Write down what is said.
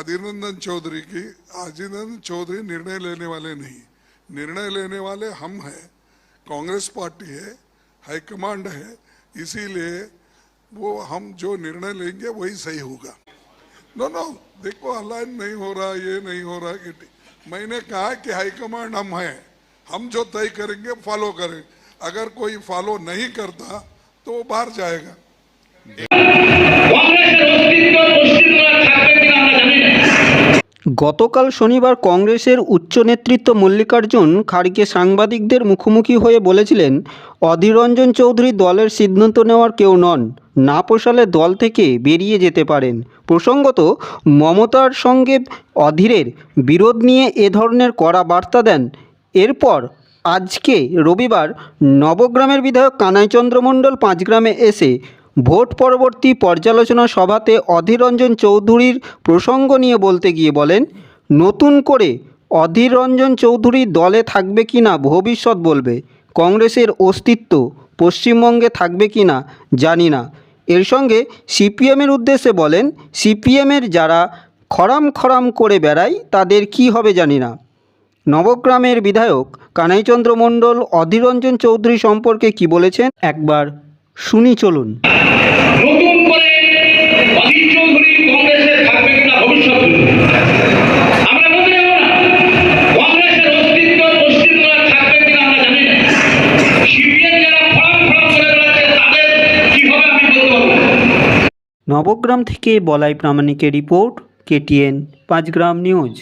अधीर रंजन चौधरी की अधीर रंजन चौधरी निर्णय लेने वाले नहीं। निर्णय लेने वाले हम हैं, कांग्रेस पार्टी है, हाईकमांड है, इसीलिए वो हम जो निर्णय लेंगे वही सही होगा। नो नो देखो अलाइन नहीं हो रहा, ये नहीं हो रहा कि मैंने कहा कि हाईकमांड हम हैं, हम जो तय करेंगे फॉलो करें। अगर कोई फॉलो नहीं करता तो वो बाहर जाएगा। গতকাল শনিবার কংগ্রেসের উচ্চ নেতৃত্ব মল্লিকার্জুন খাড়গে সাংবাদিকদের মুখোমুখি হয়ে বলেছিলেন অধীর রঞ্জন চৌধুরী দলের সিদ্ধান্ত নেওয়ার কেউ নন। না পোষালে দল থেকে বেরিয়ে যেতে পারেন। প্রসঙ্গত, মমতার সঙ্গে অধীরের বিরোধ নিয়ে এ ধরনের কড়া বার্তা দেন। এরপর আজকে রবিবার নবগ্রামের বিধায়ক কানাইচন্দ্র মণ্ডল পাঁচগ্রামে এসে ভোট পরবর্তী পর্যালোচনা সভাতে অধীর রঞ্জন চৌধুরীর প্রসঙ্গ নিয়ে বলতে গিয়ে বলেন, নতুন করে অধীর রঞ্জন চৌধুরী দলে থাকবে কি না ভবিষ্যৎ বলবে? কংগ্রেসের অস্তিত্ব পশ্চিমবঙ্গে থাকবে কি না জানি না। এর সঙ্গে সিপিএমের উদ্দেশ্যে বলেন, সিপিএমের যারা খরাম খরাম করে বেড়ায় তাদের কি হবে জানি না। নবগ্রামের বিধায়ক কানাইচন্দ্র মণ্ডল অধীররঞ্জন চৌধুরী সম্পর্কে কি বলেছেন? একবার শুনি চলুন। নবগ্রাম থেকে বলাই প্রামাণিকের রিপোর্ট কেটিএন পাঁচগ্রাম নিউজ।